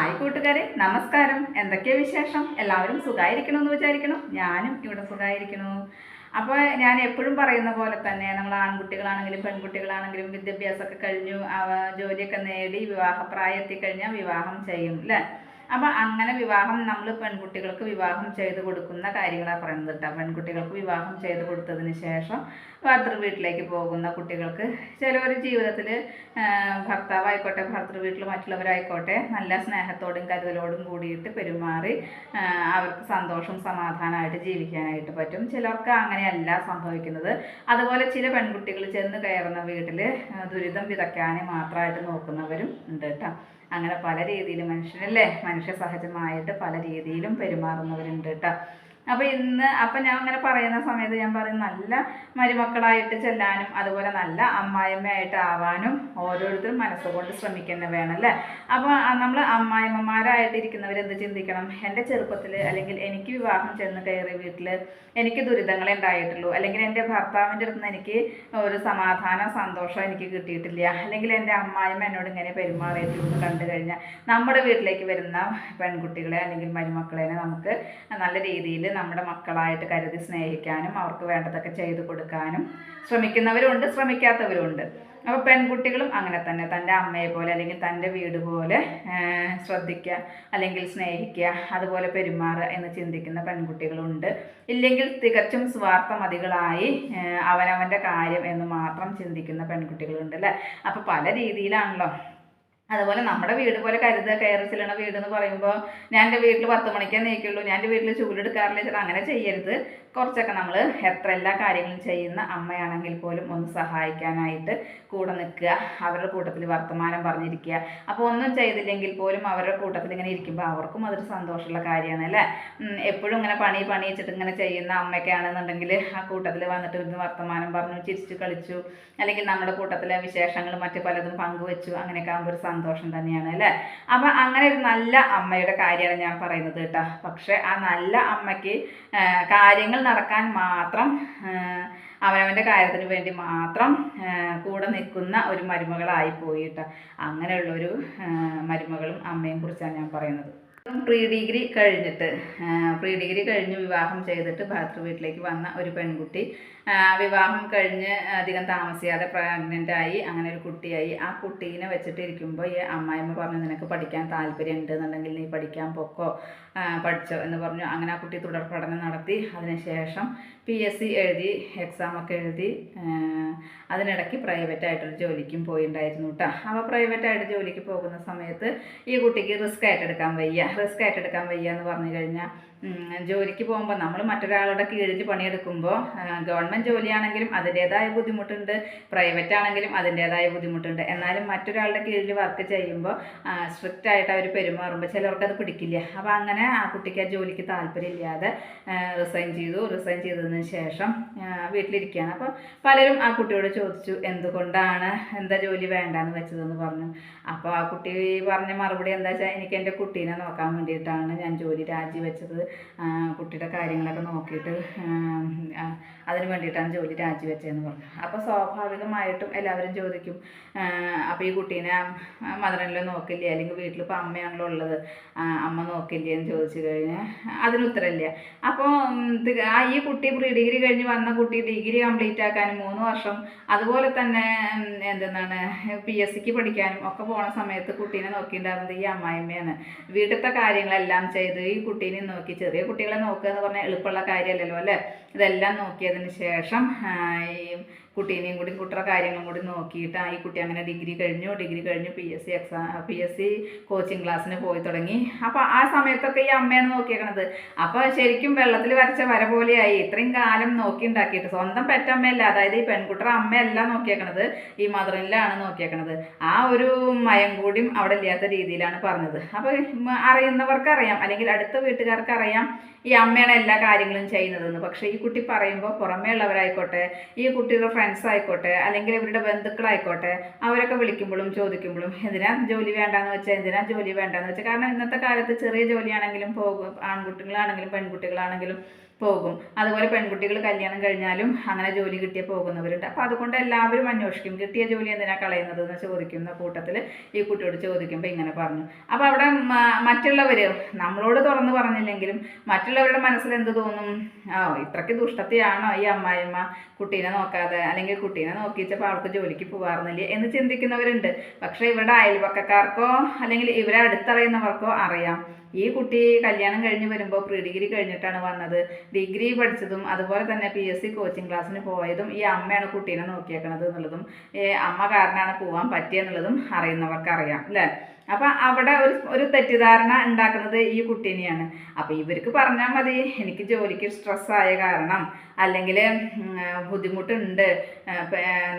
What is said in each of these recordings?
Hi കൂട്ടുകാരെ നമസ്കാരം. എന്തൊക്കെയാ വിശേഷം? എല്ലാവരും സുഖമായിരിക്കണമെന്ന് വിചാരിക്കണം ഞാനും ഇവിടെ സുഖമായിരിക്കണു അപ്പോൾ ഞാൻ എപ്പോഴും പറയുന്ന പോലെ തന്നെ നമ്മൾ ആൺകുട്ടികളാണെങ്കിലും പെൺകുട്ടികളാണെങ്കിലും വിദ്യാഭ്യാസമൊക്കെ കഴിഞ്ഞു ജോലിയൊക്കെ നേടി വിവാഹപ്രായം എത്തിക്കഴിഞ്ഞാൽ വിവാഹം ചെയ്യും അല്ലേ അപ്പം അങ്ങനെ വിവാഹം നമ്മൾ പെൺകുട്ടികൾക്ക് വിവാഹം ചെയ്ത് കൊടുക്കുന്ന കാര്യങ്ങളാണ് പറയുന്നത് കേട്ടോ. പെൺകുട്ടികൾക്ക് വിവാഹം ചെയ്ത് കൊടുത്തതിന് ശേഷം ഭർത്തൃ വീട്ടിലേക്ക് പോകുന്ന കുട്ടികൾക്ക് ചിലവർ ജീവിതത്തിൽ ഭർത്താവായിക്കോട്ടെ ഭർത്തൃ വീട്ടിൽ മറ്റുള്ളവരായിക്കോട്ടെ നല്ല സ്നേഹത്തോടും കരുതലോടും കൂടിയിട്ട് പെരുമാറി അവർക്ക് സന്തോഷം സമാധാനമായിട്ട് ജീവിക്കാനായിട്ട് പറ്റും. ചിലർക്ക് അങ്ങനെയല്ല സംഭവിക്കുന്നത്. അതുപോലെ ചില പെൺകുട്ടികൾ ചെന്ന് കയറുന്ന വീട്ടിൽ ദുരിതം വിതയ്ക്കാനേ മാത്രമായിട്ട് നോക്കുന്നവരും ഉണ്ട് കേട്ടോ. അങ്ങനെ പല രീതിയിൽ മനുഷ്യനല്ലേ മനുഷ്യ സഹജമായിട്ട് പല രീതിയിലും പെരുമാറുന്നവരുണ്ട് കേട്ടോ. അപ്പോൾ ഇന്ന് അപ്പം ഞാൻ അങ്ങനെ പറയുന്ന സമയത്ത് ഞാൻ പറയും നല്ല മരുമക്കളായിട്ട് ചെല്ലാനും അതുപോലെ നല്ല അമ്മായിമ്മയായിട്ട് ആവാനും ഓരോരുത്തരും മനസ്സുകൊണ്ട് ശ്രമിക്കുന്ന വേണം അല്ലേ? അപ്പോൾ നമ്മൾ അമ്മായിമ്മമാരായിട്ടിരിക്കുന്നവർ എന്ത് ചിന്തിക്കണം? എന്റെ ചെറുപ്പത്തിൽ അല്ലെങ്കിൽ എനിക്ക് വിവാഹം ചെന്ന് കയറിയ വീട്ടിൽ എനിക്ക് ദുരിതങ്ങളെ ഉണ്ടായിട്ടുള്ളൂ. അല്ലെങ്കിൽ എന്റെ ഭർത്താവിന്റെ അടുത്ത് നിന്ന് എനിക്ക് ഒരു സമാധാനം സന്തോഷം എനിക്ക് കിട്ടിയിട്ടില്ല. അല്ലെങ്കിൽ എന്റെ അമ്മായിമ്മ എന്നോട് ഇങ്ങനെ പെരുമാറിയിട്ടുള്ളൂ എന്ന് കണ്ടു കഴിഞ്ഞാൽ നമ്മുടെ വീട്ടിലേക്ക് വരുന്ന പെൺകുട്ടികളെ അല്ലെങ്കിൽ മരുമക്കളെ നമുക്ക് നല്ല രീതിയിൽ നമ്മുടെ മക്കളായിട്ട് കരുതി സ്നേഹിക്കാനും അവർക്ക് വേണ്ടതൊക്കെ ചെയ്തു കൊടുക്കാനും ശ്രമിക്കുന്നവരുണ്ട് ശ്രമിക്കാത്തവരുണ്ട്. അപ്പോൾ പെൺകുട്ടികളും അങ്ങനെ തന്നെ. തന്റെ അമ്മയെ പോലെ അല്ലെങ്കിൽ തന്റെ വീട് പോലെ ശ്രദ്ധിക്കുക അല്ലെങ്കിൽ സ്നേഹിക്കുക അതുപോലെ പെരുമാറുക എന്ന് ചിന്തിക്കുന്ന പെൺകുട്ടികളുണ്ട്. ഇല്ലെങ്കിൽ തികച്ചും സ്വാർത്ഥമതികളായി അവനവന്റെ കാര്യം എന്ന് മാത്രം ചിന്തിക്കുന്ന പെൺകുട്ടികളുണ്ട് അല്ലേ? അപ്പോൾ പല രീതിയിലാണല്ലോ അതുപോലെ നമ്മുടെ വീട് പോലെ കരുതുക കയറി ചെല്ലണ വീട് എന്ന് പറയുമ്പോൾ ഞാൻ എന്റെ വീട്ടിൽ പത്ത് മണിക്കേ നീക്കുള്ളൂ ഞാൻ എന്റെ വീട്ടിൽ ചൂടെടുക്കാറില്ല ചേട്ടാ അങ്ങനെ ചെയ്യരുത്. കുറച്ചൊക്കെ നമ്മൾ എത്ര എല്ലാ കാര്യങ്ങളും ചെയ്യുന്ന അമ്മയാണെങ്കിൽ പോലും ഒന്ന് സഹായിക്കാനായിട്ട് കൂടെ നിൽക്കുക അവരുടെ കൂട്ടത്തിൽ വർത്തമാനം പറഞ്ഞിരിക്കുക. അപ്പോൾ ഒന്നും ചെയ്തില്ലെങ്കിൽ പോലും അവരുടെ കൂട്ടത്തിൽ ഇങ്ങനെ ഇരിക്കുമ്പോൾ അവർക്കും അതൊരു സന്തോഷമുള്ള കാര്യമാണ് അല്ലേ? എപ്പോഴും ഇങ്ങനെ പണി പണി വെച്ചിട്ട് ഇങ്ങനെ ചെയ്യുന്ന അമ്മയ്ക്കാണെന്നുണ്ടെങ്കിൽ ആ കൂട്ടത്തിൽ വന്നിട്ട് ഇരുന്ന് വർത്തമാനം പറഞ്ഞു ചിരിച്ചു കളിച്ചു അല്ലെങ്കിൽ നമ്മുടെ കൂട്ടത്തിലെ വിശേഷങ്ങൾ മറ്റു പലതും പങ്കുവെച്ചു അങ്ങനെയൊക്കെ ആകുമ്പോൾ ഒരു സന്തോഷം തന്നെയാണ് അല്ലേ? അപ്പോൾ അങ്ങനെ ഒരു നല്ല അമ്മയുടെ കാര്യമാണ് ഞാൻ പറയുന്നത് കേട്ടോ. പക്ഷേ ആ നല്ല അമ്മയ്ക്ക് കാര്യങ്ങൾ നടക്കാൻ മാത്രം അവനവന്റെ കാര്യത്തിന് വേണ്ടി മാത്രം കൂടെ നിൽക്കുന്ന ഒരു മരുമകളായി പോയി കേട്ടോ അങ്ങനെയുള്ളൊരു മരുമകളും അമ്മയും കുറിച്ചാണ് ഞാൻ പറയുന്നത്. പ്രീ ഡിഗ്രി കഴിഞ്ഞിട്ട് പ്രീ ഡിഗ്രി കഴിഞ്ഞ് വിവാഹം ചെയ്തിട്ട് ഭർത്തൃ വീട്ടിലേക്ക് വന്ന ഒരു പെൺകുട്ടി വിവാഹം കഴിഞ്ഞ് അധികം താമസിയാതെ പ്രഗ്നന്റ് ആയി അങ്ങനെ ഒരു കുട്ടിയായി. ആ കുട്ടീനെ വെച്ചിട്ട് ഇരിക്കുമ്പോൾ ഈ അമ്മായിമ്മ പറഞ്ഞു നിനക്ക് പഠിക്കാൻ താല്പര്യം ഉണ്ട് എന്നുണ്ടെങ്കിൽ നീ പഠിക്കാൻ പൊക്കോ? പഠിച്ചോ? എന്ന് പറഞ്ഞു. അങ്ങനെ ആ കുട്ടി തുടർ പഠനം നടത്തി. അതിനുശേഷം പി എസ് സി എഴുതി എക്സാമൊക്കെ എഴുതി. അതിനിടയ്ക്ക് പ്രൈവറ്റ് ആയിട്ടൊരു ജോലിക്കും പോയിണ്ടായിരുന്നു കേട്ടോ അപ്പോൾ പ്രൈവറ്റ് ആയിട്ട് ജോലിക്ക് പോകുന്ന സമയത്ത് ഈ കുട്ടിക്ക് റിസ്ക് ഏറ്റെടുക്കാൻ വയ്യ. റിസ്ക് ഏറ്റെടുക്കാൻ വയ്യ എന്ന് പറഞ്ഞു കഴിഞ്ഞാൽ ജോലിക്ക് പോകുമ്പോൾ നമ്മൾ മറ്റൊരാളുടെ കീഴിൽ പണിയെടുക്കുമ്പോൾ ഗവൺമെന്റ് ജോലിയാണെങ്കിലും അതിന്റേതായ ബുദ്ധിമുട്ടുണ്ട്. പ്രൈവറ്റ് ആണെങ്കിലും അതിന്റേതായ ബുദ്ധിമുട്ടുണ്ട്. എന്നാലും മറ്റൊരാളുടെ കീഴിൽ വർക്ക് ചെയ്യുമ്പോൾ സ്ട്രിക്റ്റ് ആയിട്ട് അവർ പെരുമാറുമ്പോൾ ചിലർക്ക് അത് പിടിക്കില്ല. അപ്പോൾ അങ്ങനെ ആ കുട്ടിക്ക് ആ ജോലിക്ക് താല്പര്യമില്ലാതെ റിസൈൻ ചെയ്തു. റിസൈൻ ചെയ്തതിന് ശേഷം വീട്ടിലിരിക്കുകയാണ്. അപ്പോൾ പലരും ആ കുട്ടിയോട് ചോദിച്ചു എന്തുകൊണ്ടാണ് എന്താ ജോലി വേണ്ടാന്ന് വെച്ചതെന്ന് പറഞ്ഞു? അപ്പോൾ ആ കുട്ടി പറഞ്ഞ മറുപടി എന്താ വെച്ചാൽ എനിക്ക് എന്റെ കുട്ടീനെ നോക്കാൻ വേണ്ടിയിട്ടാണ് ഞാൻ ജോലി രാജിവെച്ചത്. കുട്ടിയുടെ കാര്യങ്ങളൊക്കെ നോക്കിയിട്ട് അതിന് വേണ്ടിയിട്ടാണ് ജോലി രാജിവെച്ചതെന്ന് പറഞ്ഞു. അപ്പോൾ സ്വാഭാവികമായിട്ടും എല്ലാവരും ചോദിക്കും അപ്പോൾ ഈ കുട്ടീനെ മദറിനിലോ നോക്കില്ലേ? അല്ലെങ്കിൽ വീട്ടിൽ ഇപ്പോൾ അമ്മയാണല്ലോ ഉള്ളത്. അമ്മ നോക്കില്ലേ എന്ന് ചോദിച്ചു കഴിഞ്ഞാൽ അതിന് ഉത്തരമില്ല. അപ്പോൾ ഈ കുട്ടി പ്രീ ഡിഗ്രി കഴിഞ്ഞ് വന്ന കുട്ടി ഡിഗ്രി കംപ്ലീറ്റ് ആക്കാനും മൂന്ന് വർഷം അതുപോലെ തന്നെ എന്തെന്നാണ് പി എസ് സിക്ക് പഠിക്കാനും ഒക്കെ പോണ സമയത്ത് കുട്ടീനെ നോക്കിയിട്ടുണ്ടായിരുന്നത് ഈ അമ്മായിമ്മയാണ് വീട്ടിലത്തെ കാര്യങ്ങളെല്ലാം ചെയ്ത് ഈ കുട്ടീനെ നോക്കി ചെറിയ കുട്ടികളെ നോക്കുക എന്ന് പറഞ്ഞാൽ എളുപ്പമുള്ള കാര്യമല്ലല്ലോ അല്ലേ? ഇതെല്ലാം നോക്കിയതിന് ശേഷം ഈ കുട്ടീനെയും കൂടി കുട്ടിയുടെ കാര്യങ്ങളും കൂടി നോക്കിയിട്ട് ആ ഈ കുട്ടി അങ്ങനെ ഡിഗ്രി കഴിഞ്ഞു ഡിഗ്രി കഴിഞ്ഞു P S C exam P S C coaching ക്ലാസ്സിന് പോയി തുടങ്ങി. അപ്പോൾ ആ സമയത്തൊക്കെ ഈ അമ്മയാണ് നോക്കിയേക്കണത്. അപ്പോൾ ശരിക്കും വെള്ളത്തിൽ വരച്ച വര പോലെയായി. ഇത്രയും കാലം നോക്കി ഉണ്ടാക്കിയിട്ട് സ്വന്തം പെറ്റമ്മയല്ല അതായത് ഈ പെൺകുട്ടിയുടെ അമ്മയല്ല നോക്കിയേക്കണത്. ഈ മദറിനിലാണ് നോക്കിയേക്കണത്. ആ ഒരു മയം കൂടിയും അവിടെ ഇല്ലാത്ത രീതിയിലാണ് പറഞ്ഞത്. അപ്പോൾ അറിയുന്നവർക്ക് അറിയാം അല്ലെങ്കിൽ അടുത്ത വീട്ടുകാർക്ക് അറിയാം ഈ അമ്മയാണ് എല്ലാ കാര്യങ്ങളും ചെയ്യുന്നതെന്ന്. പക്ഷേ ഈ കുട്ടി പറയുമ്പോൾ പുറമേ ഉള്ളവരായിക്കോട്ടെ ഈ കുട്ടിയുടെ ഫ്രണ്ട്സ് ആയിക്കോട്ടെ അല്ലെങ്കിൽ ഇവരുടെ ബന്ധുക്കളായിക്കോട്ടെ അവരൊക്കെ വിളിക്കുമ്പോഴും ചോദിക്കുമ്പോഴും എന്തിനാ ജോലി വേണ്ടാന്ന് വെച്ചാൽ എന്തിനാ ജോലി വേണ്ടാന്ന് വെച്ചാൽ കാരണം ഇന്നത്തെ കാലത്ത് ചെറിയ ജോലിയാണെങ്കിലും പോകും ആൺകുട്ടികളാണെങ്കിലും പെൺകുട്ടികളാണെങ്കിലും പോകും. അതുപോലെ പെൺകുട്ടികൾ കല്യാണം കഴിഞ്ഞാലും അങ്ങനെ ജോലി കിട്ടിയ പോകുന്നവരുണ്ട്. അപ്പോൾ അതുകൊണ്ട് എല്ലാവരും അന്വേഷിക്കും. കിട്ടിയ ജോലി എന്തിനാ കളയുന്നത് എന്ന് ചോദിക്കുന്ന കൂട്ടത്തിൽ ഈ കുട്ടിയോട് ചോദിക്കുമ്പോൾ ഇങ്ങനെ പറഞ്ഞു. അപ്പോൾ അവിടെ മറ്റുള്ളവർ നമ്മളോട് തുറന്നു പറഞ്ഞില്ലെങ്കിലും മറ്റുള്ളവരുടെ മനസ്സിൽ എന്ത് തോന്നും? ആ ഇത്രയ്ക്ക് ദുഷ്ടത്തെയാണോ ഈ അമ്മായിമ്മ കുട്ടീനെ നോക്കാതെ അല്ലെങ്കിൽ കുട്ടീനെ നോക്കിച്ചപ്പോൾ അവൾക്ക് ജോലിക്ക് പോകാറുന്നില്ല എന്ന് ചിന്തിക്കുന്നവരുണ്ട്. പക്ഷേ ഇവരുടെ അയൽപക്കക്കാർക്കോ അല്ലെങ്കിൽ ഇവരെ അടുത്തറിയുന്നവർക്കോ അറിയാം. ഈ കുട്ടി കല്യാണം കഴിഞ്ഞ് വരുമ്പോൾ പ്രീ ഡിഗ്രി കഴിഞ്ഞിട്ടാണ് വന്നത്. ഡിഗ്രി പഠിച്ചതും അതുപോലെ തന്നെ പി എസ് സി കോച്ചിങ് ക്ലാസ്സിന് പോയതും ഈ അമ്മയാണ് കുട്ടീനെ നോക്കിയേക്കണത് എന്നുള്ളതും അമ്മ കാരണമാണ് പോകാൻ പറ്റിയെന്നുള്ളതും അറിയുന്നവർക്ക് അറിയാം അല്ലേ? അപ്പം അവിടെ ഒരു ഒരു തെറ്റിദ്ധാരണ ഉണ്ടാക്കുന്നത് ഈ കുട്ടീനെയാണ്. അപ്പോൾ ഇവർക്ക് പറഞ്ഞാൽ മതി എനിക്ക് ജോലിക്ക് സ്ട്രെസ്സായ കാരണം അല്ലെങ്കിൽ ബുദ്ധിമുട്ടുണ്ട്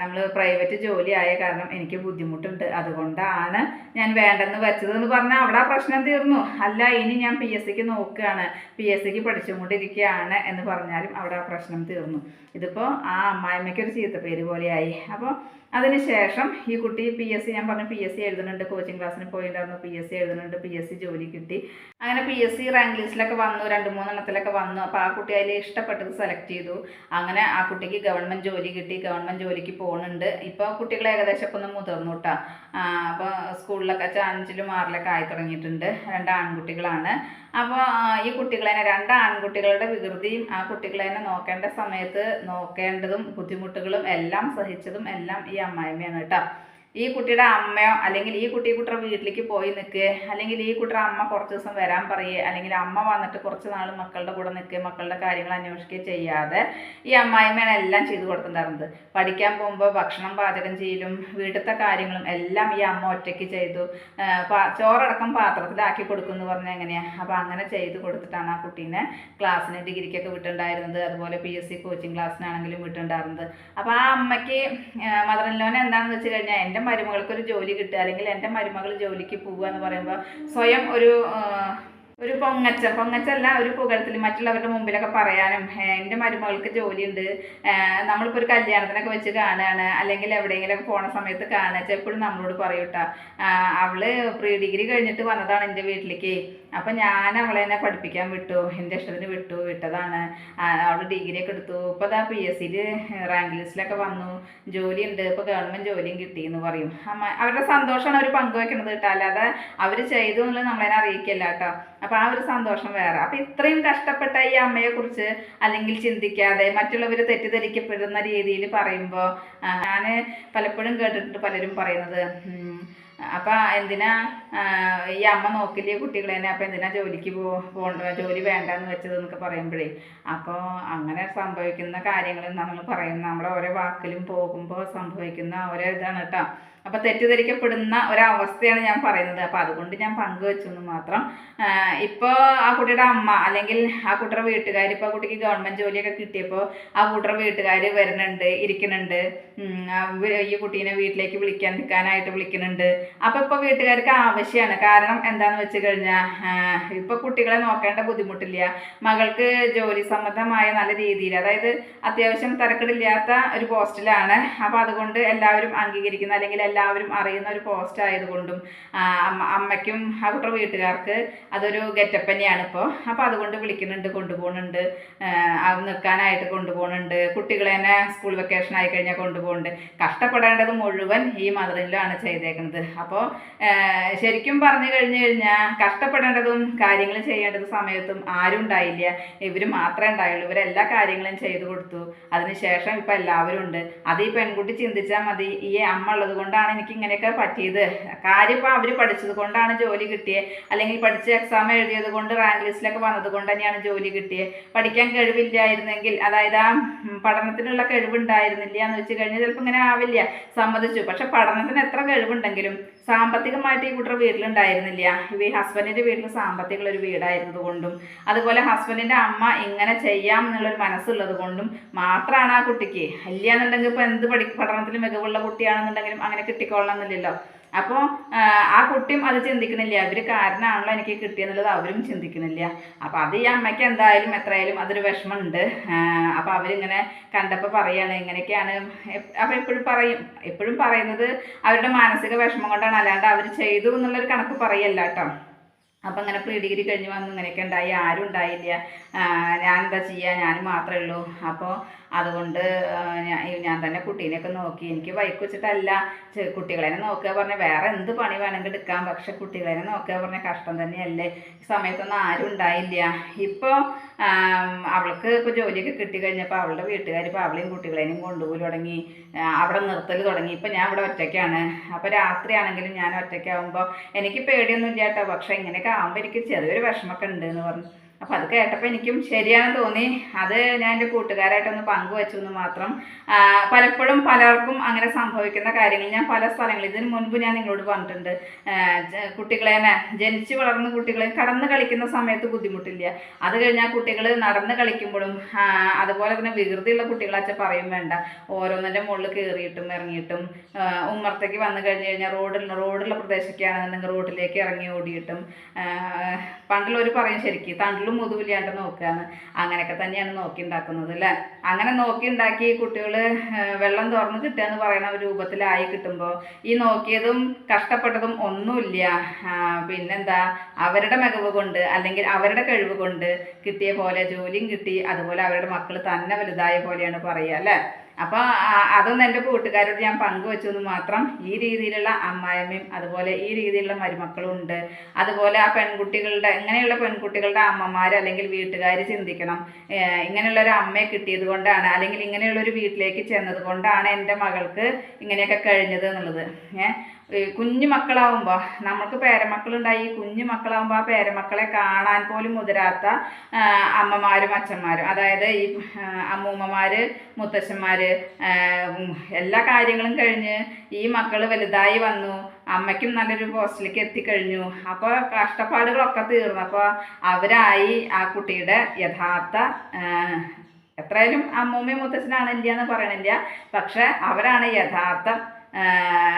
നമ്മൾ പ്രൈവറ്റ് ജോലി ആയ കാരണം എനിക്ക് ബുദ്ധിമുട്ടുണ്ട് അതുകൊണ്ടാണ് ഞാൻ വേണ്ടെന്ന് വെച്ചതെന്ന് പറഞ്ഞാൽ അവിടെ പ്രശ്നം തീർന്നു. അല്ല ഇനി ഞാൻ പി എസ് സിക്ക് നോക്കുകയാണ് പി എസ് സിക്ക് പഠിച്ചുകൊണ്ടിരിക്കുകയാണ് എന്ന് പറഞ്ഞാലും അവിടെ പ്രശ്നം തീർന്നു. ഇതിപ്പോൾ ആ അമ്മായിമ്മയ്ക്ക് ഒരു ചീത്തപ്പേര് പോലെയായി. അപ്പോൾ അതിനുശേഷം ഈ കുട്ടി പി എസ് സി ഞാൻ പറഞ്ഞു പി എസ് സി എഴുതുന്നുണ്ട് കോച്ചിങ് ക്ലാസ്സിന് പോയിട്ടുണ്ടായിരുന്നു പി എസ് സി എഴുതുന്നുണ്ട് പി എസ് സി ജോലി കിട്ടി. അങ്ങനെ പി എസ് സി റാങ്ക് ലിസ്റ്റിലൊക്കെ വന്നു രണ്ട് മൂന്നെണ്ണത്തിലൊക്കെ വന്നു. അപ്പോൾ ആ കുട്ടി അതിൽ ഇഷ്ടപ്പെട്ടത് സെലക്ട് ചെയ്തു. അങ്ങനെ ആ കുട്ടിക്ക് ഗവൺമെന്റ് ജോലി കിട്ടി ഗവൺമെന്റ് ജോലിക്ക് പോകുന്നുണ്ട് ഇപ്പോൾ കുട്ടികൾ ഏകദേശം ഒക്കെ ഒന്ന് മുതിർന്നു കേട്ടോ അപ്പോൾ സ്കൂളിലൊക്കെ അഞ്ചിലും ആറിലൊക്കെ ആയി തുടങ്ങിയിട്ടുണ്ട്. രണ്ട് ആൺകുട്ടികളാണ്. അപ്പോൾ ഈ കുട്ടികളെ രണ്ട് ആൺകുട്ടികളുടെ വികൃതിയും ആ കുട്ടികളെ നോക്കേണ്ട സമയത്ത് നോക്കേണ്ടതും ബുദ്ധിമുട്ടുകളും എല്ലാം സഹിച്ചതും എല്ലാം ഈ അമ്മായിമ്മയാണ് കേട്ടോ. ഈ കുട്ടിയുടെ അമ്മയോ അല്ലെങ്കിൽ ഈ കുട്ടി കുട്ടിയുടെ വീട്ടിലേക്ക് പോയി നിൽക്കുക അല്ലെങ്കിൽ ഈ കുട്ടിയുടെ അമ്മ കുറച്ച് ദിവസം വരാൻ പറയുക അല്ലെങ്കിൽ അമ്മ വന്നിട്ട് കുറച്ച് നാൾ മക്കളുടെ കൂടെ നിൽക്കുക മക്കളുടെ കാര്യങ്ങൾ അന്വേഷിക്കുക ചെയ്യാതെ ഈ അമ്മായിമ്മയാണ് എല്ലാം ചെയ്തു കൊടുത്തിട്ടുണ്ടായിരുന്നത്. പഠിക്കാൻ പോകുമ്പോൾ ഭക്ഷണം പാചകം ചെയ്യലും വീട്ടിലത്തെ കാര്യങ്ങളും എല്ലാം ഈ അമ്മ ഒറ്റയ്ക്ക് ചെയ്തു. ചോറടക്കം പാത്രത്തിലാക്കി കൊടുക്കും എന്ന് പറഞ്ഞാൽ എങ്ങനെയാണ് അപ്പോൾ അങ്ങനെ ചെയ്ത് കൊടുത്തിട്ടാണ് ആ കുട്ടീനെ ക്ലാസ്സിന് ഡിഗ്രിക്കൊക്കെ വിട്ടുണ്ടായിരുന്നത് അതുപോലെ പി എസ് സി കോച്ചിങ് ക്ലാസ്സിനാണെങ്കിലും വിട്ടുണ്ടായിരുന്നത് അപ്പോൾ ആ അമ്മയ്ക്ക് മദർ ലോൺ എന്താണെന്ന് വെച്ച് കഴിഞ്ഞാൽ എന്റെ എന്റെ മരുമകൾക്കൊരു ജോലി കിട്ടുക അല്ലെങ്കിൽ എന്റെ മരുമകൾ ജോലിക്ക് പോവുക എന്ന് പറയുമ്പോൾ സ്വയം ഒരു ഒരു പൊങ്ങച്ച പൊങ്ങച്ചല്ല ഒരു പുകഴത്തിൽ മറ്റുള്ളവരുടെ മുമ്പിലൊക്കെ പറയാനും എന്റെ മരുമകൾക്ക് ജോലിയുണ്ട് നമ്മളിപ്പോൾ ഒരു കല്യാണത്തിനൊക്കെ വെച്ച് കാണുകയാണ് അല്ലെങ്കിൽ എവിടെയെങ്കിലുമൊക്കെ പോണ സമയത്ത് കാണുക എപ്പോഴും നമ്മളോട് പറയൂട്ടാ അവൾ പ്രീ ഡിഗ്രി കഴിഞ്ഞിട്ട് വന്നതാണ് എന്റെ വീട്ടിലേക്ക്. അപ്പം ഞാൻ അവളെ തന്നെ പഠിപ്പിക്കാൻ വിട്ടു. എന്റെ ഇഷ്ടത്തിന് വിട്ടു. വിട്ടതാണ്. അവൾ ഡിഗ്രി ഒക്കെ എടുത്തു. ഇപ്പോൾ അതാ പി എസ് സിയിൽ റാങ്ക് ലിസ്റ്റിലൊക്കെ വന്നു. ജോലിയുണ്ട്. ഇപ്പോൾ ഗവൺമെന്റ് ജോലിയും കിട്ടി എന്ന് പറയും. അമ്മ അവരുടെ സന്തോഷമാണ് അവർ പങ്കുവെക്കുന്നത് കേട്ടോ. അല്ലാതെ അവർ ചെയ്തു എന്നുള്ളത് നമ്മളതിനെ അറിയിക്കില്ല കേട്ടോ. അപ്പോൾ ആ ഒരു സന്തോഷം വേറെ. അപ്പോൾ ഇത്രയും കഷ്ടപ്പെട്ട ഈ അമ്മയെക്കുറിച്ച് അല്ലെങ്കിൽ ചിന്തിക്കാതെ മറ്റുള്ളവർ തെറ്റിദ്ധരിക്കപ്പെടുന്ന രീതിയിൽ പറയുമ്പോൾ ഞാൻ പലപ്പോഴും കേട്ടിട്ടുണ്ട് പലരും പറയുന്നത് അപ്പം എന്തിനാ ഈ അമ്മ നോക്കില്ലേ കുട്ടികളെ തന്നെ അപ്പം എന്തിനാ ജോലിക്ക് പോ ജോലി വേണ്ടെന്ന് വെച്ചത് എന്നൊക്കെ പറയുമ്പോഴേ. അപ്പോൾ അങ്ങനെ സംഭവിക്കുന്ന കാര്യങ്ങൾ നമ്മൾ പറയുന്ന നമ്മുടെ ഓരോ വാക്കിലും പോകുമ്പോൾ സംഭവിക്കുന്ന ഓരോ ഇതാണ് കേട്ടോ അപ്പോൾ തെറ്റിദ്ധരിക്കപ്പെടുന്ന ഒരവസ്ഥയാണ് ഞാൻ പറയുന്നത്. അപ്പോൾ അതുകൊണ്ട് ഞാൻ പങ്കുവെച്ചു എന്ന് മാത്രം ഇപ്പോൾ ആ കുട്ടിയുടെ അമ്മ അല്ലെങ്കിൽ ആ കുട്ടിയുടെ വീട്ടുകാർ ഇപ്പോൾ ആ കുട്ടിക്ക് ഗവൺമെന്റ് ജോലിയൊക്കെ കിട്ടിയപ്പോൾ ആ കുട്ടിയുടെ വീട്ടുകാർ വരുന്നുണ്ട് ഇരിക്കുന്നുണ്ട്. ഈ കുട്ടീനെ വീട്ടിലേക്ക് വിളിക്കാൻ നിൽക്കാനായിട്ട് വിളിക്കുന്നുണ്ട്. അപ്പോൾ ഇപ്പോൾ വീട്ടുകാർക്ക് ആവശ്യമാണ് കാരണം എന്താണെന്ന് വെച്ച് കഴിഞ്ഞാൽ ഇപ്പോൾ കുട്ടികളെ നോക്കേണ്ട ബുദ്ധിമുട്ടില്ല. മകൾക്ക് ജോലി സംബന്ധമായ നല്ല രീതിയിൽ അതായത് അത്യാവശ്യം തിരക്കടില്ലാത്ത ഒരു പോസ്റ്റിലാണ്. അപ്പോൾ അതുകൊണ്ട് എല്ലാവരും അംഗീകരിക്കുന്ന അല്ലെങ്കിൽ എല്ലാവരും അറിയുന്ന ഒരു പോസ്റ്റ് ആയതുകൊണ്ടും അമ്മയ്ക്കും അവരുടെ വീട്ടുകാർക്ക് അതൊരു ഗെറ്റപ്പ് തന്നെയാണ് ഇപ്പോൾ അപ്പോൾ അതുകൊണ്ട് വിളിക്കുന്നുണ്ട് കൊണ്ടുപോകുന്നുണ്ട്. അത് നിൽക്കാനായിട്ട് കൊണ്ടുപോകുന്നുണ്ട്. കുട്ടികളെ തന്നെ സ്കൂൾ വെക്കേഷൻ ആയി കഴിഞ്ഞാൽ കൊണ്ടുപോകുന്നുണ്ട്. കഷ്ടപ്പെടേണ്ടത് മുഴുവൻ ഈ മദറിനിലാണ് ചെയ്തേക്കുന്നത് അപ്പോൾ ശരിക്കും പറഞ്ഞു കഴിഞ്ഞു കഴിഞ്ഞാൽ കഷ്ടപ്പെടേണ്ടതും കാര്യങ്ങൾ ചെയ്യേണ്ടത് സമയത്തും ആരും ഉണ്ടായില്ല. ഇവർ മാത്രമേ ഉണ്ടായുള്ളൂ. ഇവരെല്ലാ കാര്യങ്ങളും ചെയ്തു കൊടുത്തു. അതിനുശേഷം ഇപ്പം എല്ലാവരും ഉണ്ട്. അത് ഈ പെൺകുട്ടി ചിന്തിച്ചാൽ മതി. ഈ അമ്മ ഉള്ളത് കൊണ്ടാണ് എനിക്ക് ഇങ്ങനെയൊക്കെ പറ്റിയത്. കാര്യം ഇപ്പോൾ അവർ പഠിച്ചത് കൊണ്ടാണ് ജോലി കിട്ടിയത് അല്ലെങ്കിൽ പഠിച്ച് എക്സാം എഴുതിയത് കൊണ്ട് റാങ്ക് ലിസ്റ്റിലൊക്കെ വന്നത് കൊണ്ട് തന്നെയാണ് ജോലി കിട്ടിയത് പഠിക്കാൻ കഴിവില്ലായിരുന്നെങ്കിൽ അതായത് ആ പഠനത്തിനുള്ള കഴിവുണ്ടായിരുന്നില്ല എന്ന് വെച്ച് കഴിഞ്ഞാൽ ചിലപ്പോൾ ഇങ്ങനെ ആവില്ല. സമ്മതിച്ചു. പക്ഷെ പഠനത്തിന് എത്ര കഴിവുണ്ടെങ്കിലും സാമ്പത്തികമായിട്ട് ഈ കുട്ടർ വീട്ടിലുണ്ടായിരുന്നില്ല. ഇവ ഹസ്ബൻഡിന്റെ വീട്ടിൽ സാമ്പത്തികമുള്ള ഒരു കൊണ്ടും അതുപോലെ ഹസ്ബൻഡിന്റെ അമ്മ ഇങ്ങനെ ചെയ്യാം എന്നുള്ളൊരു മനസ്സുള്ളത് കൊണ്ടും മാത്രമാണ് ആ കുട്ടിക്ക്. അല്ല എന്നുണ്ടെങ്കിൽ ഇപ്പോൾ എന്ത് പഠി പഠനത്തിൽ മികവുള്ള കുട്ടിയാണെന്നുണ്ടെങ്കിലും അങ്ങനെ കിട്ടിക്കൊള്ളണം എന്നില്ലല്ലോ അപ്പോൾ ആ കുട്ടിയും അത് ചിന്തിക്കണില്ല. അവർ കാരണമാണല്ലോ എനിക്ക് കിട്ടിയെന്നുള്ളത് അവരും ചിന്തിക്കണില്ല. അപ്പോൾ അത് ഈ അമ്മയ്ക്ക് എന്തായാലും എത്രയായാലും അതൊരു വിഷമമുണ്ട്. അപ്പോൾ അവരിങ്ങനെ കണ്ടപ്പോൾ പറയാണ് ഇങ്ങനെയൊക്കെയാണ്. അപ്പോൾ എപ്പോഴും പറയും എപ്പോഴും പറയുന്നത് അവരുടെ മാനസിക വിഷമം കൊണ്ടാണ്. അല്ലാണ്ട് അവർ ചെയ്തു എന്നുള്ളൊരു കണക്ക് പറയല്ല കേട്ടോ. അപ്പം അങ്ങനെ പ്രീ ഡിഗ്രി കഴിഞ്ഞ് വന്ന് ഇങ്ങനെയൊക്കെ ഉണ്ടായി. ആരും ഉണ്ടായില്ല. ഞാൻ എന്താ ചെയ്യുക ഞാൻ മാത്രമേ ഉള്ളൂ. അപ്പോൾ അതുകൊണ്ട് ഞാൻ തന്നെ കുട്ടീനെയൊക്കെ നോക്കി. എനിക്ക് വൈക്ക് വെച്ചിട്ടല്ല. കുട്ടികളെ നോക്കുക പറഞ്ഞാൽ വേറെ എന്ത് പണി വേണമെങ്കിൽ എടുക്കാം. പക്ഷെ കുട്ടികളെ നോക്കുക പറഞ്ഞാൽ കഷ്ടം തന്നെയല്ലേ. സമയത്തൊന്നും ആരും ഉണ്ടായില്ല. ഇപ്പോൾ അവൾക്ക് ഇപ്പോൾ ജോലിയൊക്കെ കിട്ടി കഴിഞ്ഞപ്പോൾ അവളുടെ വീട്ടുകാർ ഇപ്പോൾ അവളെയും കുട്ടികളെയും കൊണ്ടുപോയി തുടങ്ങി. അവിടെ നിർത്തൽ തുടങ്ങി. ഇപ്പം ഞാൻ ഇവിടെ ഒറ്റയ്ക്കാണ്. അപ്പോൾ രാത്രിയാണെങ്കിലും ഞാൻ ഒറ്റയ്ക്കാവുമ്പോൾ എനിക്ക് പേടിയൊന്നും കേട്ടോ പക്ഷേ ഇങ്ങനെയൊക്കെ ആകുമ്പോൾ എനിക്ക് ചെറിയൊരു വിഷമമൊക്കെ ഉണ്ട് എന്ന് പറഞ്ഞു. അപ്പോൾ അത് കേട്ടപ്പോൾ എനിക്കും ശരിയാണെന്ന് തോന്നി. അത് ഞാൻ എന്റെ കൂട്ടുകാരായിട്ടൊന്ന് പങ്കുവച്ചു എന്ന് മാത്രം പലപ്പോഴും പലർക്കും അങ്ങനെ സംഭവിക്കുന്ന കാര്യങ്ങൾ ഞാൻ പല സ്ഥലങ്ങളിൽ ഇതിന് മുൻപ് ഞാൻ നിങ്ങളോട് പറഞ്ഞിട്ടുണ്ട്. കുട്ടികളെ തന്നെ ജനിച്ച് വളർന്ന കുട്ടികളെ കടന്ന് കളിക്കുന്ന സമയത്ത് ബുദ്ധിമുട്ടില്ല. അത് കഴിഞ്ഞാൽ കുട്ടികൾ നടന്ന് കളിക്കുമ്പോഴും അതുപോലെ തന്നെ വികൃതിയുള്ള കുട്ടികളാച്ച പറയും വേണ്ട. ഓരോന്നിന്റെ മുകളിൽ കയറിയിട്ടും ഇറങ്ങിയിട്ടും ഉമ്മർത്തേക്ക് വന്നു കഴിഞ്ഞ് കഴിഞ്ഞാൽ റോഡിൽ റോഡുള്ള പ്രദേശമൊക്കെയാണെന്നുണ്ടെങ്കിൽ റോഡിലേക്ക് ഇറങ്ങി ഓടിയിട്ടും. പണ്ടുള്ളവർ പറയും ശരിക്കും തണ്ടിലും മുതുവില്ലാണ്ട് നോക്കുകയാണ് അങ്ങനെയൊക്കെ തന്നെയാണ് നോക്കി ഉണ്ടാക്കുന്നത് അല്ലേ അങ്ങനെ നോക്കി ഉണ്ടാക്കി കുട്ടികൾ വെള്ളം തുറന്ന് കിട്ടുക എന്ന് പറയുന്ന ഒരു രൂപത്തിലായി കിട്ടുമ്പോൾ ഈ നോക്കിയതും കഷ്ടപ്പെട്ടതും ഒന്നുമില്ല. പിന്നെന്താ? അവരുടെ മികവ് കൊണ്ട് അല്ലെങ്കിൽ അവരുടെ കഴിവ് കൊണ്ട് കിട്ടിയ പോലെ ജോലിയും കിട്ടി. അതുപോലെ അവരുടെ മക്കൾ തന്നെ വലുതായ പോലെയാണ് പറയുക അല്ലേ അപ്പോൾ അതൊന്നും എന്റെ കൂട്ടുകാരോട് ഞാൻ പങ്കുവച്ചു എന്ന് മാത്രം ഈ രീതിയിലുള്ള അമ്മായമ്മയും അതുപോലെ ഈ രീതിയിലുള്ള മരുമക്കളും ഉണ്ട്. അതുപോലെ ആ പെൺകുട്ടികളുടെ ഇങ്ങനെയുള്ള പെൺകുട്ടികളുടെ അമ്മമാർ അല്ലെങ്കിൽ വീട്ടുകാർ ചിന്തിക്കണം. ഇങ്ങനെയുള്ള ഒരു അമ്മയെ കിട്ടിയത് കൊണ്ടാണ് അല്ലെങ്കിൽ ഇങ്ങനെയുള്ള ഒരു വീട്ടിലേക്ക് ചെന്നത് കൊണ്ടാണ് എന്റെ മകൾക്ക് ഇങ്ങനെയൊക്കെ കഴിഞ്ഞത് എന്നുള്ളത്. ഏഹ് കുഞ്ഞു മക്കളാവുമ്പോൾ നമുക്ക് പേരമക്കളുണ്ടായി കുഞ്ഞു മക്കളാവുമ്പോൾ ആ പേരമക്കളെ കാണാൻ പോലും മുതിരാത്ത അമ്മമാരും അച്ഛന്മാരും അതായത് ഈ അമ്മൂമ്മമാർ മുത്തശ്ശന്മാർ എല്ലാ കാര്യങ്ങളും കഴിഞ്ഞ് ഈ മക്കൾ വലുതായി വന്നു അമ്മയ്ക്കും നല്ലൊരു പോസ്റ്റിലേക്ക് എത്തിക്കഴിഞ്ഞു അപ്പോൾ കഷ്ടപ്പാടുകളൊക്കെ തീർന്നു അപ്പോൾ അവരായി ആ കുട്ടിയുടെ യഥാർത്ഥ എത്രയായാലും അമ്മൂമ്മയും മുത്തച്ഛനാണ് ഇല്ല എന്ന് പറയണില്ല പക്ഷെ അവരാണ് യഥാർത്ഥ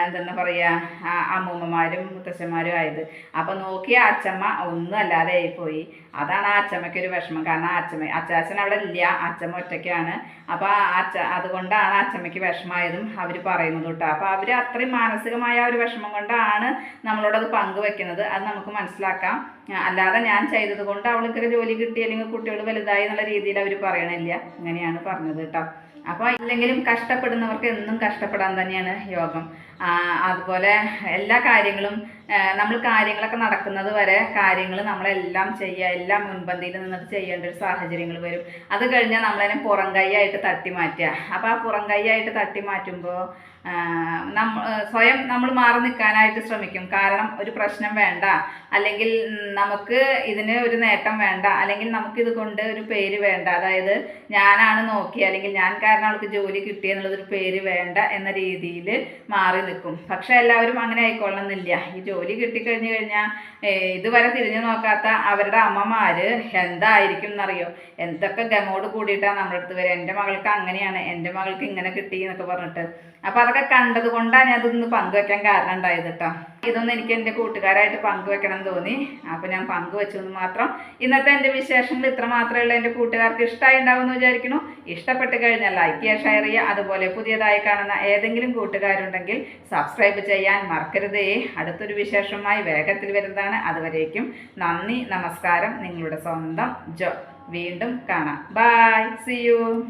എന്തെന്ന് പറയുക അമ്മൂമ്മമാരും മുത്തശ്ശന്മാരും ആയത്. അപ്പോൾ നോക്കിയ അച്ചമ്മ ഒന്നും അല്ലാതെ ആയിപ്പോയി. അതാണ് ആ അച്ചമ്മയ്ക്ക് ഒരു വിഷമം. കാരണം അച്ഛമ്മ അച്ചാച്ചൻ അവിടെ ഇല്ല. അച്ചമ്മ ഒറ്റയ്ക്കാണ്. അപ്പോൾ ആ അച്ച അതുകൊണ്ടാണ് അച്ചമ്മയ്ക്ക് വിഷമമായതും അവർ പറയുന്നത് കേട്ടോ. അപ്പോൾ അവർ അത്രയും മാനസികമായ ഒരു വിഷമം കൊണ്ടാണ് നമ്മളോടത് പങ്കുവെക്കുന്നത്. അത് നമുക്ക് മനസ്സിലാക്കാം. അല്ലാതെ ഞാൻ ചെയ്തത് കൊണ്ട് അവൾക്ക് ജോലി കിട്ടി അല്ലെങ്കിൽ കുട്ടികൾ വലുതായി എന്നുള്ള രീതിയിൽ അവർ പറയണില്ല. അങ്ങനെയാണ് പറഞ്ഞത് കേട്ടോ. അപ്പോൾ ഇല്ലെങ്കിലും കഷ്ടപ്പെടുന്നവർക്ക് എന്നും കഷ്ടപ്പെടാൻ തന്നെയാണ് യോഗം. അതുപോലെ എല്ലാ കാര്യങ്ങളും നമ്മൾ കാര്യങ്ങളൊക്കെ നടക്കുന്നത് വരെ കാര്യങ്ങൾ നമ്മളെല്ലാം ചെയ്യുക എല്ലാം മുൻപന്തിയിൽ നിന്നിട്ട് ചെയ്യേണ്ട ഒരു സാഹചര്യങ്ങൾ വരും. അത് കഴിഞ്ഞാൽ നമ്മളതിനെ പുറം കൈയായിട്ട് തട്ടി മാറ്റുക അപ്പോൾ ആ പുറം കൈയായിട്ട് തട്ടി മാറ്റുമ്പോൾ സ്വയം നമ്മൾ മാറി നിൽക്കാനായിട്ട് ശ്രമിക്കും. കാരണം ഒരു പ്രശ്നം വേണ്ട. അല്ലെങ്കിൽ നമുക്ക് ഇതിന് ഒരു നേട്ടം വേണ്ട. അല്ലെങ്കിൽ നമുക്കിത് കൊണ്ട് ഒരു പേര് വേണ്ട. അതായത് ഞാനാണ് നോക്കി അല്ലെങ്കിൽ ഞാൻ കാരണം അവൾക്ക് ജോലി കിട്ടി പേര് വേണ്ട എന്ന രീതിയിൽ മാറി നിൽക്കും. പക്ഷെ എല്ലാവരും അങ്ങനെ ആയിക്കൊള്ളണമെന്നില്ല. ഈ ജോലി കിട്ടിക്കഴിഞ്ഞു കഴിഞ്ഞാൽ ഇതുവരെ തിരിഞ്ഞു നോക്കാത്ത അവരുടെ അമ്മമാർ എന്തായിരിക്കും എന്നറിയോ? എന്തൊക്കെ ഗമോട് കൂടിയിട്ടാണ് നമ്മുടെ അടുത്ത് വരിക? എന്റെ മകൾക്ക് അങ്ങനെയാണ് എന്റെ മകൾക്ക് ഇങ്ങനെ കിട്ടി എന്നൊക്കെ പറഞ്ഞിട്ട്. അപ്പോൾ അതൊക്കെ കണ്ടത് കൊണ്ടാണ് ഞാൻ ഇതൊന്ന് പങ്കുവെക്കാൻ കാരണം ഉണ്ടായത് കേട്ടോ ഇതൊന്നും എനിക്ക് എന്റെ കൂട്ടുകാരായിട്ട് പങ്കുവെക്കണം തോന്നി. അപ്പോൾ ഞാൻ പങ്കുവെച്ചു എന്ന് മാത്രം. ഇന്നത്തെ എന്റെ വിശേഷങ്ങൾ ഇത്ര മാത്രമേ ഉള്ളൂ. എന്റെ കൂട്ടുകാർക്ക് ഇഷ്ടമായി ഉണ്ടാവുമെന്ന് വിചാരിക്കുന്നു. ഇഷ്ടപ്പെട്ട് കഴിഞ്ഞാൽ ലൈക്ക് ചെയ്യുക ഷെയർ ചെയ്യുക. അതുപോലെ പുതിയതായി കാണുന്ന ഏതെങ്കിലും കൂട്ടുകാരുണ്ടെങ്കിൽ സബ്സ്ക്രൈബ് ചെയ്യാൻ മറക്കരുതേ. അടുത്തൊരു വിശേഷമായി വേഗത്തിൽ വരുന്നതാണ്. അതുവരേക്കും നന്ദി നമസ്കാരം. നിങ്ങളുടെ സ്വന്തം ജോ. വീണ്ടും കാണാം. By C U